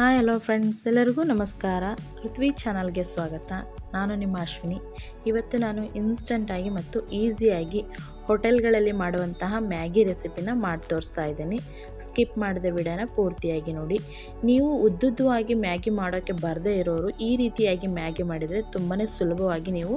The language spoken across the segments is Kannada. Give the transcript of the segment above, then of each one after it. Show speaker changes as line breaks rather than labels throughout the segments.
ಹಾಯ್ ಹಲೋ ಫ್ರೆಂಡ್ಸ್ ಎಲ್ಲರಿಗೂ ನಮಸ್ಕಾರ. ಪೃಥ್ವಿ ಚಾನಲ್ಗೆ ಸ್ವಾಗತ. ನಾನು ನಿಮ್ಮ ಅಶ್ವಿನಿ. ಇವತ್ತು ನಾನು ಇನ್ಸ್ಟಂಟಾಗಿ ಮತ್ತು ಈಸಿಯಾಗಿ ಹೋಟೆಲ್ಗಳಲ್ಲಿ ಮಾಡುವಂತಹ ಮ್ಯಾಗಿ ರೆಸಿಪಿನ ಮಾಡಿ ತೋರಿಸ್ತಾ ಇದ್ದೀನಿ. ಸ್ಕಿಪ್ ಮಾಡಿದ ವಿಡಿಯೋನ ಪೂರ್ತಿಯಾಗಿ ನೋಡಿ. ನೀವು ಉದ್ದುದ್ದವಾಗಿ ಮ್ಯಾಗಿ ಮಾಡೋಕ್ಕೆ ಬರದೇ ಇರೋರು ಈ ರೀತಿಯಾಗಿ ಮ್ಯಾಗಿ ಮಾಡಿದರೆ ತುಂಬಾ ಸುಲಭವಾಗಿ ನೀವು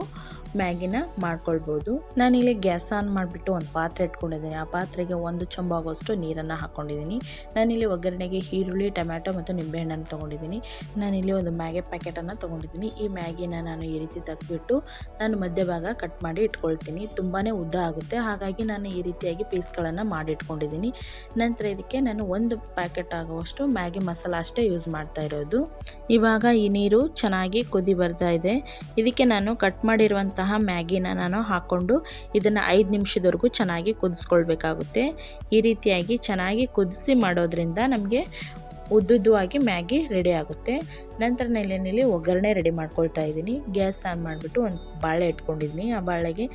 ಮ್ಯಾಗಿನ ಮಾಡ್ಕೊಳ್ಬೋದು. ನಾನಿಲ್ಲಿ ಗ್ಯಾಸ್ ಆನ್ ಮಾಡಿಬಿಟ್ಟು ಒಂದು ಪಾತ್ರೆ ಇಟ್ಕೊಂಡಿದ್ದೀನಿ. ಆ ಪಾತ್ರೆಗೆ ಒಂದು ಚಂಬಾಗುವಷ್ಟು ನೀರನ್ನು ಹಾಕ್ಕೊಂಡಿದ್ದೀನಿ ನಾನಿಲ್ಲಿ ಒಗ್ಗರಣೆಗೆ ಈರುಳ್ಳಿ, ಟೊಮ್ಯಾಟೊ ಮತ್ತು ನಿಂಬೆಹಣ್ಣನ್ನು ತೊಗೊಂಡಿದ್ದೀನಿ. ನಾನಿಲ್ಲಿ ಒಂದು ಮ್ಯಾಗಿ ಪ್ಯಾಕೆಟನ್ನು ತೊಗೊಂಡಿದ್ದೀನಿ. ಈ ಮ್ಯಾಗಿನ ನಾನು ಈ ರೀತಿ ತೆಗೆದ್ಬಿಟ್ಟು ನಾನು ಮಧ್ಯಭಾಗ ಕಟ್ ಮಾಡಿ ಇಟ್ಕೊಳ್ತೀನಿ. ತುಂಬಾ ಉದ್ದ ಆಗುತ್ತೆ. ಹಾಗಾಗಿ ನಾನು ಈ ರೀತಿಯಾಗಿ ಪೀಸ್ಗಳನ್ನು ಮಾಡಿ ಇಟ್ಕೊಂಡಿದ್ದೀನಿ ನಂತರ ಇದಕ್ಕೆ ನಾನು ಒಂದು ಪ್ಯಾಕೆಟ್ ಆಗುವಷ್ಟು ಮ್ಯಾಗಿ ಮಸಾಲ ಅಷ್ಟೇ ಯೂಸ್ ಮಾಡ್ತಾ ಇರೋದು. ಇವಾಗ ಈ ನೀರು ಚೆನ್ನಾಗಿ ಕುದಿ ಬರ್ತಾ ಇದೆ. ಇದಕ್ಕೆ ನಾನು ಕಟ್ ಮಾಡಿರುವಂಥ ಮ್ಯಾಗಿನ ನಾನು ಹಾಕ್ಕೊಂಡು ಇದನ್ನು ಐದು ನಿಮಿಷದವರೆಗೂ ಚೆನ್ನಾಗಿ ಕುದಿಸ್ಕೊಳ್ಬೇಕಾಗುತ್ತೆ. ಈ ರೀತಿಯಾಗಿ ಚೆನ್ನಾಗಿ ಕುದಿಸಿ ಮಾಡೋದ್ರಿಂದ ನಮಗೆ ಉದ್ದುದ್ದವಾಗಿ ಮ್ಯಾಗಿ ರೆಡಿ ಆಗುತ್ತೆ. ನಂತರ ನೆಲೆಯಲ್ಲಿ ಒಗ್ಗರಣೆ ರೆಡಿ ಮಾಡ್ಕೊಳ್ತಾ ಇದ್ದೀನಿ. ಗ್ಯಾಸ್ ಆನ್ ಮಾಡಿಬಿಟ್ಟು ಒಂದು ಬಾಳೆ ಇಟ್ಕೊಂಡಿದ್ದೀನಿ. ಆ ಬಾಳೆಗೆ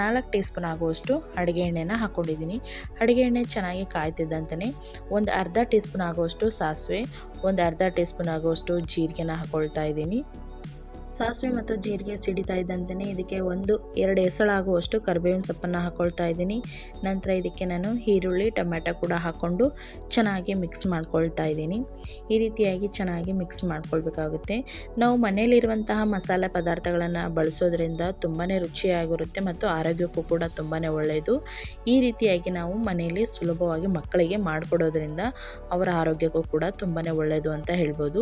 ನಾಲ್ಕು ಟೀ ಸ್ಪೂನ್ ಆಗುವಷ್ಟು ಅಡುಗೆ ಎಣ್ಣೆನ ಹಾಕ್ಕೊಂಡಿದ್ದೀನಿ. ಅಡುಗೆ ಎಣ್ಣೆ ಚೆನ್ನಾಗಿ ಕಾಯ್ತಿದ್ದಂತಲೇ ಒಂದು ಅರ್ಧ ಟೀ ಸ್ಪೂನ್ ಆಗುವಷ್ಟು ಸಾಸಿವೆ, ಒಂದು ಅರ್ಧ ಟೀ ಸ್ಪೂನ್ ಆಗುವಷ್ಟು ಜೀರಿಗೆನ ಹಾಕ್ಕೊಳ್ತಾ ಇದ್ದೀನಿ. ಸಾಸಿವೆ ಮತ್ತು ಜೀರಿಗೆ ಸಿಡಿತಾ ಇದ್ದಂತೆಯೇ ಇದಕ್ಕೆ ಒಂದು, ಎರಡು ಎಸಳಾಗುವಷ್ಟು ಕರಿಬೇವಿನ ಸೊಪ್ಪನ್ನು ಹಾಕ್ಕೊಳ್ತಾ ಇದ್ದೀನಿ. ನಂತರ ಇದಕ್ಕೆ ನಾನು ಈರುಳ್ಳಿ, ಟೊಮ್ಯಾಟೊ ಕೂಡ ಹಾಕ್ಕೊಂಡು ಚೆನ್ನಾಗಿ ಮಿಕ್ಸ್ ಮಾಡ್ಕೊಳ್ತಾ ಇದ್ದೀನಿ. ಈ ರೀತಿಯಾಗಿ ಚೆನ್ನಾಗಿ ಮಿಕ್ಸ್ ಮಾಡ್ಕೊಳ್ಬೇಕಾಗುತ್ತೆ. ನಾವು ಮನೆಯಲ್ಲಿರುವಂತಹ ಮಸಾಲೆ ಪದಾರ್ಥಗಳನ್ನು ಬಳಸೋದ್ರಿಂದ ತುಂಬಾ ರುಚಿಯಾಗಿರುತ್ತೆ ಮತ್ತು ಆರೋಗ್ಯಕ್ಕೂ ಕೂಡ ತುಂಬಾ ಒಳ್ಳೆಯದು. ಈ ರೀತಿಯಾಗಿ ನಾವು ಮನೆಯಲ್ಲಿ ಸುಲಭವಾಗಿ ಮಕ್ಕಳಿಗೆ ಮಾಡಿಕೊಡೋದ್ರಿಂದ ಅವರ ಆರೋಗ್ಯಕ್ಕೂ ಕೂಡ ತುಂಬಾ ಒಳ್ಳೆಯದು ಅಂತ ಹೇಳ್ಬೋದು.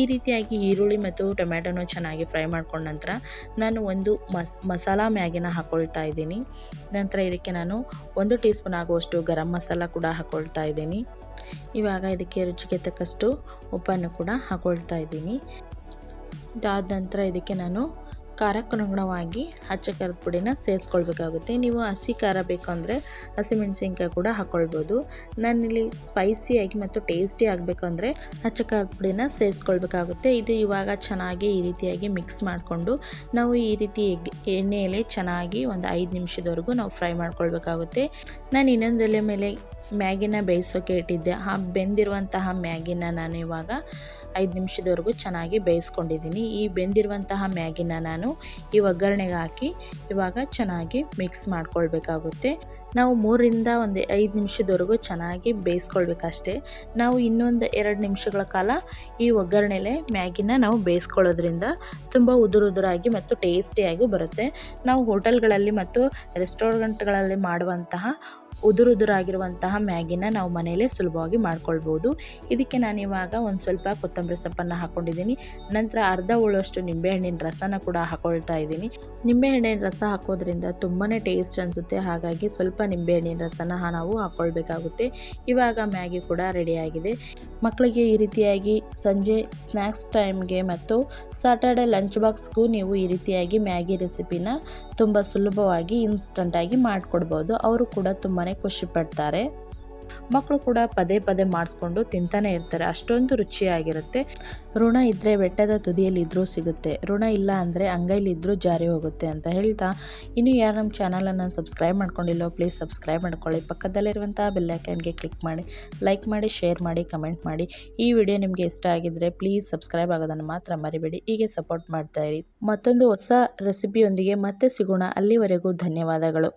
ಈ ರೀತಿಯಾಗಿ ಈರುಳ್ಳಿ ಮತ್ತು ಟೊಮೆಟೊನೂ ಚೆನ್ನಾಗಿ ಫ್ರೈ ಮಾಡ್ಕೊಂಡ ನಂತರ ನಾನು ಒಂದು ಮಸ್, ಮಸಾಲ ಮ್ಯಾಗಿನ ಹಾಕ್ಕೊಳ್ತಾ ಇದ್ದೀನಿ. ನಂತರ ಇದಕ್ಕೆ ನಾನು ಒಂದು ಟೀ ಸ್ಪೂನ್ ಆಗುವಷ್ಟು ಗರಂ ಮಸಾಲ ಕೂಡ ಹಾಕ್ಕೊಳ್ತಾ ಇದ್ದೀನಿ. ಇವಾಗ ಇದಕ್ಕೆ ರುಚಿಗೆ ತಕ್ಕಷ್ಟು ಉಪ್ಪನ್ನು ಕೂಡ ಹಾಕ್ಕೊಳ್ತಾ ಇದ್ದೀನಿ. ಇದಾದ ನಂತರ ಇದಕ್ಕೆ ನಾನು ಖಾರಕ್ಕನುಗುಣವಾಗಿ ಹಚ್ಚ ಖಾರದ ಪುಡಿನ ಸೇರಿಸ್ಕೊಳ್ಬೇಕಾಗುತ್ತೆ. ನೀವು ಹಸಿ ಖಾರ ಬೇಕು ಅಂದರೆ ಹಸಿಮೆಣಸಿನ್ಕಾಯಿ ಕೂಡ ಹಾಕ್ಕೊಳ್ಬೋದು ನಾನಿಲ್ಲಿ ಸ್ಪೈಸಿಯಾಗಿ ಮತ್ತು ಟೇಸ್ಟಿ ಆಗಬೇಕು ಅಂದರೆ ಹಚ್ಚ ಖಾರದ ಪುಡಿನ ಸೇರಿಸ್ಕೊಳ್ಬೇಕಾಗುತ್ತೆ. ಇದು ಇವಾಗ ಚೆನ್ನಾಗಿ ಈ ರೀತಿಯಾಗಿ ಮಿಕ್ಸ್ ಮಾಡಿಕೊಂಡು ನಾವು ಈ ರೀತಿ ಎಗ್, ಎಣ್ಣೆಯಲ್ಲಿ ಚೆನ್ನಾಗಿ ಒಂದು ಐದು ನಿಮಿಷದವರೆಗೂ ನಾವು ಫ್ರೈ ಮಾಡ್ಕೊಳ್ಬೇಕಾಗುತ್ತೆ. ನಾನು ಇನ್ನೊಂದು ಎಲೆ ಮೇಲೆ ಮ್ಯಾಗಿನ ಬೇಯಿಸೋಕೆ ಇಟ್ಟಿದ್ದೆ. ಆ ಬೆಂದಿರುವಂತಹ ಮ್ಯಾಗಿನ ನಾನು ಇವಾಗ ಐದು ನಿಮಿಷದವರೆಗೂ ಚೆನ್ನಾಗಿ ಬೇಯಿಸ್ಕೊಂಡಿದ್ದೀನಿ. ಈ ಬೆಂದಿರುವಂತಹ ಮ್ಯಾಗಿನ ನಾನು ಈ ಒಗ್ಗರಣೆಗೆ ಹಾಕಿ ಇವಾಗ ಚೆನ್ನಾಗಿ ಮಿಕ್ಸ್ ಮಾಡ್ಕೊಳ್ಬೇಕಾಗುತ್ತೆ. ನಾವು ಮೂರರಿಂದ ಒಂದು ಐದು ನಿಮಿಷದವರೆಗೂ ಚೆನ್ನಾಗಿ ಬೇಯಿಸ್ಕೊಳ್ಬೇಕಷ್ಟೇ. ನಾವು ಇನ್ನೊಂದು ಎರಡು ನಿಮಿಷಗಳ ಕಾಲ ಈ ಒಗ್ಗರಣೆಲೆ ಮ್ಯಾಗಿನ ನಾವು ಬೇಯಿಸ್ಕೊಳ್ಳೋದ್ರಿಂದ ತುಂಬ ಉದುರುದುರಾಗಿ ಮತ್ತು ಟೇಸ್ಟಿಯಾಗಿ ಬರುತ್ತೆ. ನಾವು ಹೋಟೆಲ್ಗಳಲ್ಲಿ ಮತ್ತು ರೆಸ್ಟೋರೆಂಟ್ಗಳಲ್ಲಿ ಮಾಡುವಂತಹ ಉದುರುದುರಾಗಿರುವಂತಹ ಮ್ಯಾಗಿನ ನಾವು ಮನೆಯಲ್ಲೇ ಸುಲಭವಾಗಿ ಮಾಡ್ಕೊಳ್ಬೋದು. ಇದಕ್ಕೆ ನಾನು ಇವಾಗ ಒಂದು ಸ್ವಲ್ಪ ಕೊತ್ತಂಬರಿ ಸೊಪ್ಪನ್ನು ಹಾಕ್ಕೊಂಡಿದ್ದೀನಿ ನಂತರ ಅರ್ಧ ಉಳುವಷ್ಟು ನಿಂಬೆಹಣ್ಣಿನ ರಸನ ಕೂಡ ಹಾಕೊಳ್ತಾ ಇದ್ದೀನಿ. ನಿಂಬೆಹಣ್ಣಿನ ರಸ ಹಾಕೋದ್ರಿಂದ ತುಂಬಾ ಟೇಸ್ಟ್ ಅನಿಸುತ್ತೆ. ಹಾಗಾಗಿ ಸ್ವಲ್ಪ ನಿಂಬೆಹಣ್ಣಿನ ರಸನ ನಾವು ಹಾಕ್ಕೊಳ್ಬೇಕಾಗುತ್ತೆ ಇವಾಗ ಮ್ಯಾಗಿ ಕೂಡ ರೆಡಿಯಾಗಿದೆ. ಮಕ್ಕಳಿಗೆ ಈ ರೀತಿಯಾಗಿ ಸಂಜೆ ಸ್ನ್ಯಾಕ್ಸ್ ಟೈಮ್ಗೆ ಮತ್ತು ಸಾಟರ್ಡೆ ಲಂಚ್ ಬಾಕ್ಸ್ಗೂ ನೀವು ಈ ರೀತಿಯಾಗಿ ಮ್ಯಾಗಿ ರೆಸಿಪಿನ ತುಂಬ ಸುಲಭವಾಗಿ, ಇನ್ಸ್ಟಂಟಾಗಿ ಮಾಡಿಕೊಡ್ಬೋದು. ಅವರು ಕೂಡ ತುಂಬಾ ಖುಷಿ ಪಡ್ತಾರೆ. ಮಕ್ಕಳು ಕೂಡ ಪದೇ ಪದೇ ಮಾಡಿಸ್ಕೊಂಡು ತಿಂತಾನೆ ಇರ್ತಾರೆ. ಅಷ್ಟೊಂದು ರುಚಿಯಾಗಿರುತ್ತೆ. ಋಣ ಇದ್ದರೆ ಬೆಟ್ಟದ ತುದಿಯಲ್ಲಿ ಇದ್ದರೂ ಸಿಗುತ್ತೆ. ಋಣ ಇಲ್ಲ ಅಂದರೆ ಅಂಗೈಲಿದ್ದರೂ ಜಾರಿ ಹೋಗುತ್ತೆ ಅಂತ ಹೇಳ್ತಾ. ಇನ್ನು ಯಾರು ನಮ್ಮ ಚಾನಲನ್ನು ಸಬ್ಸ್ಕ್ರೈಬ್ ಮಾಡ್ಕೊಂಡಿಲ್ಲೋ ಪ್ಲೀಸ್ ಸಬ್ಸ್ಕ್ರೈಬ್ ಮಾಡ್ಕೊಳ್ಳಿ. ಪಕ್ಕದಲ್ಲಿರುವಂಥ ಬೆಲ್ಲೈಕನ್ಗೆ ಕ್ಲಿಕ್ ಮಾಡಿ. ಲೈಕ್ ಮಾಡಿ ಶೇರ್ ಮಾಡಿ ಕಮೆಂಟ್ ಮಾಡಿ. ಈ ವಿಡಿಯೋ ನಿಮಗೆ ಇಷ್ಟ ಆಗಿದ್ದರೆ ಪ್ಲೀಸ್ ಸಬ್ಸ್ಕ್ರೈಬ್ ಆಗೋದನ್ನು ಮಾತ್ರ ಮರಿಬೇಡಿ. ಹೀಗೆ ಸಪೋರ್ಟ್ ಮಾಡ್ತಾಯಿರಿ ಮತ್ತೊಂದು ಹೊಸ ರೆಸಿಪಿಯೊಂದಿಗೆ ಮತ್ತೆ ಸಿಗೋಣ. ಅಲ್ಲಿವರೆಗೂ ಧನ್ಯವಾದಗಳು.